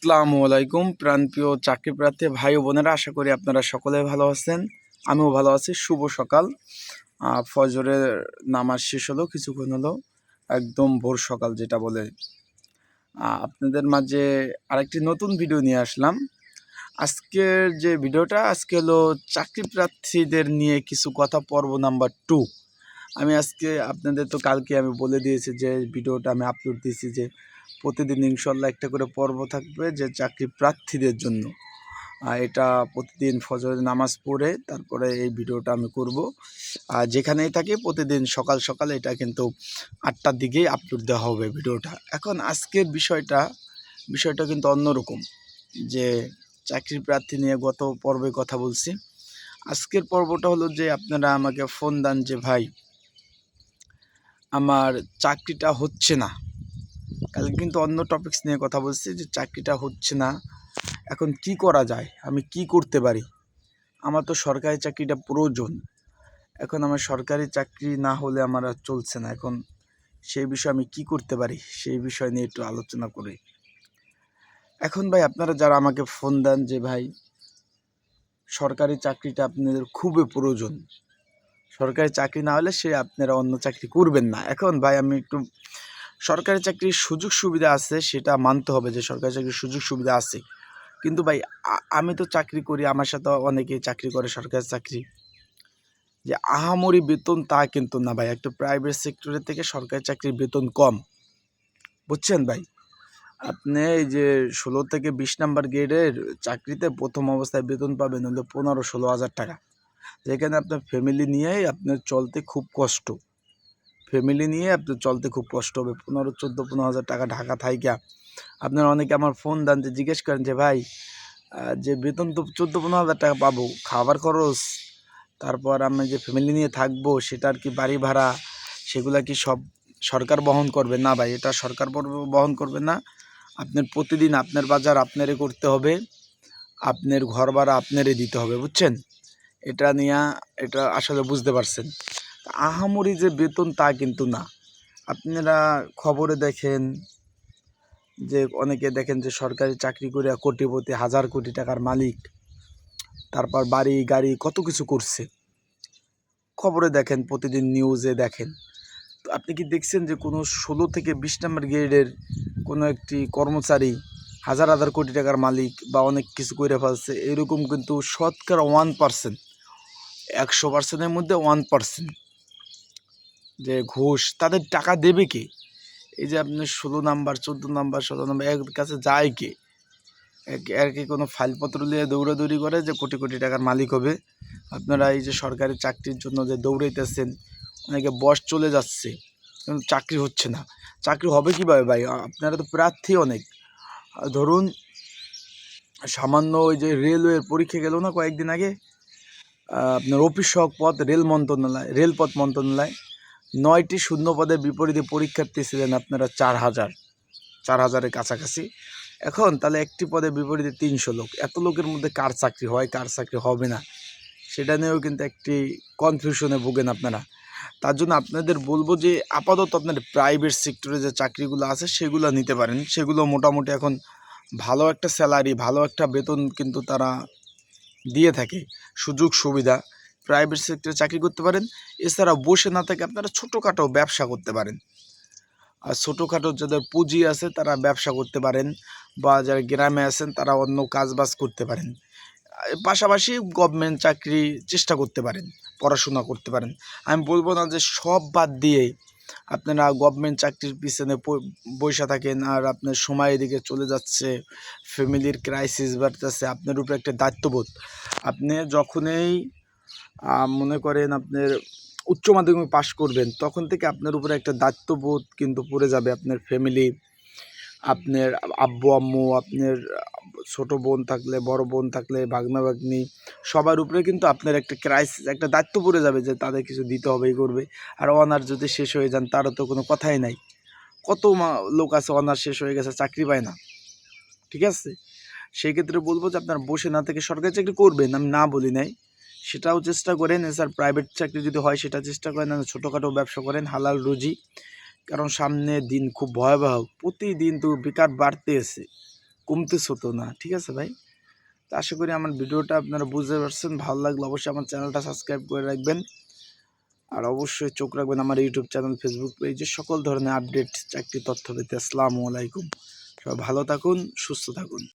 আসসালামু আলাইকুম প্রাণপ্রিয় চাকরি প্রার্থী ভাই বোনেরা, আশা করি আপনারা সকলে ভালো আছেন। আমিও ভালো আছি। শুভ সকাল। ফজরের নামাজ শেষ হলো, কিছুক্ষণ হলো, একদম ভোর সকাল যেটা বলে। আপনাদের মাঝে আরেকটি নতুন ভিডিও নিয়ে আসলাম। আজকের যে ভিডিওটা, আজকে হলো চাকরি প্রার্থীদের নিয়ে কিছু কথা পর্ব নাম্বার টু। আমি আজকে, আপনাদের তো কালকে আমি বলে দিয়েছি যে, ভিডিওটা আমি আপলোড দিয়েছি যে প্রতিদিন ইনশাল্লাহ একটা করে পর্ব থাকবে যে চাকরি প্রার্থীদের জন্য। এটা প্রতিদিন ফজরের নামাজ পড়ে তারপরে এই ভিডিওটা আমি করব। আর যেখানেই থাকি প্রতিদিন সকাল সকাল এটা কিন্তু আটটার দিকেই আপলোড দেওয়া হবে ভিডিওটা। এখন আজকের বিষয়টা বিষয়টা কিন্তু অন্যরকম যে চাকরি প্রার্থী নিয়ে গত পর্বে কথা বলছি। আজকের পর্বটা হলো যে আপনারা আমাকে ফোন দেন যে, ভাই, আমার চাকরিটা হচ্ছে না। কালকে কিন্তু অন্য টপিকস নিয়ে কথা বলছি যে চাকরিটা হচ্ছে না। এখন কি করা যায়? আমি কি করতে পারি? আমার তো সরকারি চাকরিটা প্রয়োজন। এখন আমার সরকারি চাকরি না হলে আমার আর চলছে না। এখন সেই বিষয়ে আমি কি করতে পারি? সেই বিষয় নিয়ে একটু আলোচনা করি। এখন ভাই আপনারা যারা আমাকে ফোন দেন যে ভাই, সরকারি চাকরিটা আপনাদের খুবই প্রয়োজন। সরকারি চাকরি না হলে সে আপনারা অন্য চাকরি করবেন না। এখন ভাই আমি একটু সরকারি চাকরির সুযোগ সুবিধা আছে, সেটা মানতে হবে যে সরকারি চাকরির সুযোগ সুবিধা আছে। কিন্তু ভাই আমি তো চাকরি করি, আমার সাথে অনেকেই চাকরি করে সরকারি চাকরি। যে আহামরি বেতন তা কিন্তু না ভাই, একটু প্রাইভেট সেক্টরের থেকে সরকারি চাকরির বেতন কম। বুঝছেন ভাই? আপনি এই যে ষোলো থেকে বিশ নাম্বার গ্রেডের চাকরিতে প্রথম অবস্থায় বেতন পাবেন হলো পনেরো, ষোলো হাজার টাকা। যেখানে আপনার ফ্যামিলি নিয়েই আপনার চলতে খুব কষ্ট। ফ্যামিলি নিয়ে আপনার চলতে খুব কষ্ট হবে। পনেরো, চোদ্দ, পনেরো হাজার টাকা ঢাকা, থাইকা। আপনার অনেকে আমার ফোন দেন যে, জিজ্ঞেস করেন যে, ভাই যে বেতন তো চোদ্দ, পনেরো হাজার টাকা পাবো, খাবার খরচ, তারপর আমি যে ফ্যামিলি নিয়ে থাকব সেটার কি বাড়ি ভাড়া, সেগুলা কি সব সরকার বহন করবে? না ভাই, এটা সরকার বহন করবে না। আপনার প্রতিদিন আপনার বাজার আপনারই করতে হবে, আপনার ঘর ভাড়া আপনারই দিতে হবে, বুঝছেন? এটা নিয়ে এটা আসলে বুঝতে পারছেন। আহামরি যে বেতন তা কিন্তু না। আপনারা খবরে দেখেন যে অনেকে দেখেন যে সরকারি চাকরি করে কোটিপতি, হাজার কোটি টাকার মালিক, তারপর বাড়ি, গাড়ি কত কিছু করছে। খবরে দেখেন, প্রতিদিন নিউজে দেখেন। তো আপনি কি দেখছেন যে কোনো ষোলো থেকে বিশ নম্বর গ্রেডের কোনো একটি কর্মচারী হাজার হাজার কোটি টাকার মালিক বা অনেক কিছু করে ফেলছে? এরকম কিন্তু শতকরা ওয়ান পার্সেন্ট একশো পার্সেন্টের মধ্যে ওয়ান পার্সেন্ট যে ঘুষ, তাদের টাকা দেবে কে? এই যে আপনি ষোলো নাম্বার, চোদ্দ নাম্বার ষোলো নাম্বার, এর কাছে যায় কে? এর কি কোনো ফাইলপত্র নিয়ে দৌড়াদৌড়ি করে যে কোটি কোটি টাকার মালিক হবে? আপনারা এই যে সরকারি চাকরির জন্য যে দৌড়াইতেছেন, অনেকে বস চলে যাচ্ছে, কিন্তু চাকরি হচ্ছে না। চাকরি হবে কীভাবে ভাই? আপনারা তো প্রার্থী অনেক। আর ধরুন, সামান্য ওই যে রেলওয়ের পরীক্ষা গেল না কয়েকদিন আগে? আপনার অফিস সহক রেল মন্ত্রণালয়, রেলপথ মন্ত্রণালয় নয়টি শূন্য পদের বিপরীতে পরীক্ষার্থী ছিলেন আপনারা চার হাজার। চার হাজারের কাছাকাছি। এখন তাহলে একটি পদের বিপরীতে তিনশো লোক। এত লোকের মধ্যে কার চাকরি হয়, কার চাকরি হবে না? সেটা নিয়েও কিন্তু একটি কনফিউশনে ভোগেন আপনারা। তার জন্য আপনাদের বলব যে আপাতত আপনার প্রাইভেট সেক্টরে যে চাকরিগুলো আছে, সেগুলো নিতে পারেন। সেগুলো মোটামুটি এখন ভালো একটা স্যালারি ভালো একটা বেতন কিন্তু তারা দিয়ে থাকে। সুযোগ সুবিধা প্রাইভেট সেক্টরে চাকরি করতে পারেন। এছাড়া বসে না থেকে আপনারা ছোটোখাটো ব্যবসা করতে পারেন। আর ছোটোখাটো যাদের পুঁজি আছে তারা ব্যবসা করতে পারেন বা যারা গ্রামে আছেন তারা অন্য কাজবাজ করতে পারেন। পাশাপাশি গভর্নমেন্ট চাকরি চেষ্টা করতে পারেন, পড়াশোনা করতে পারেন। আমি বলব না যে সব বাদ দিয়ে আপনারা গভর্নমেন্ট চাকরির পিছনে বসে থাকেন আর আপনার সময় এদিকে চলে যাচ্ছে ফ্যামিলির ক্রাইসিস বাড়তেছে, আপনার উপরে একটা দায়িত্ববোধ। আপনি যখনই মনে করেন আপনার উচ্চ মাধ্যমিক পাশ করবেন, তখন থেকে আপনার উপরে একটা দায়িত্ববোধ কিন্তু পড়ে যাবে আপনার ফ্যামিলি আপনার আব্বু, আম্মু, আপনার ছোট বোন থাকলে, বড় বোন থাকলে, ভাগনা, ভাগ্নি, সবার উপরে কিন্তু আপনার একটা ক্রাইসিস একটা দায়িত্ব পড়ে যাবে যে তাদের কিছু দিতে হবে করবে। আর অনার যদি শেষ হয়ে যান, তারও তো কোনো কথাই নাই। কত লোক আছে অনার শেষ হয়ে গেছে, চাকরি পায় না। ঠিক আছে? সেই ক্ষেত্রে বলব যে আপনার বসে না থেকে সরকারি চাকরি করবেন, আমি না বলি নাই। সেটাও চেষ্টা করেন স্যার প্রাইভেট চাকরি যদি হয় সেটা চেষ্টা করেন, আর ছোটোখাটো ব্যবসা করেন, হালাল রুজি। কারণ সামনে দিন খুব ভয়াবহ, প্রতিদিন তো বেকার বাড়তে এসে, কমতেছো তো না, ঠিক আছে ভাই? তো আশা করি আমার ভিডিওটা আপনারা বুঝতে পারছেন, ভালো লাগলে অবশ্যই আমার চ্যানেলটা সাবস্ক্রাইব করে রাখবেন। আর অবশ্যই চোখ রাখবেন আমার ইউটিউব চ্যানেল ফেসবুক পেজে সকল ধরনের আপডেট চাকরি তথ্য পেতে। আসসালামু আলাইকুম। সবাই ভালো থাকুন, সুস্থ থাকুন।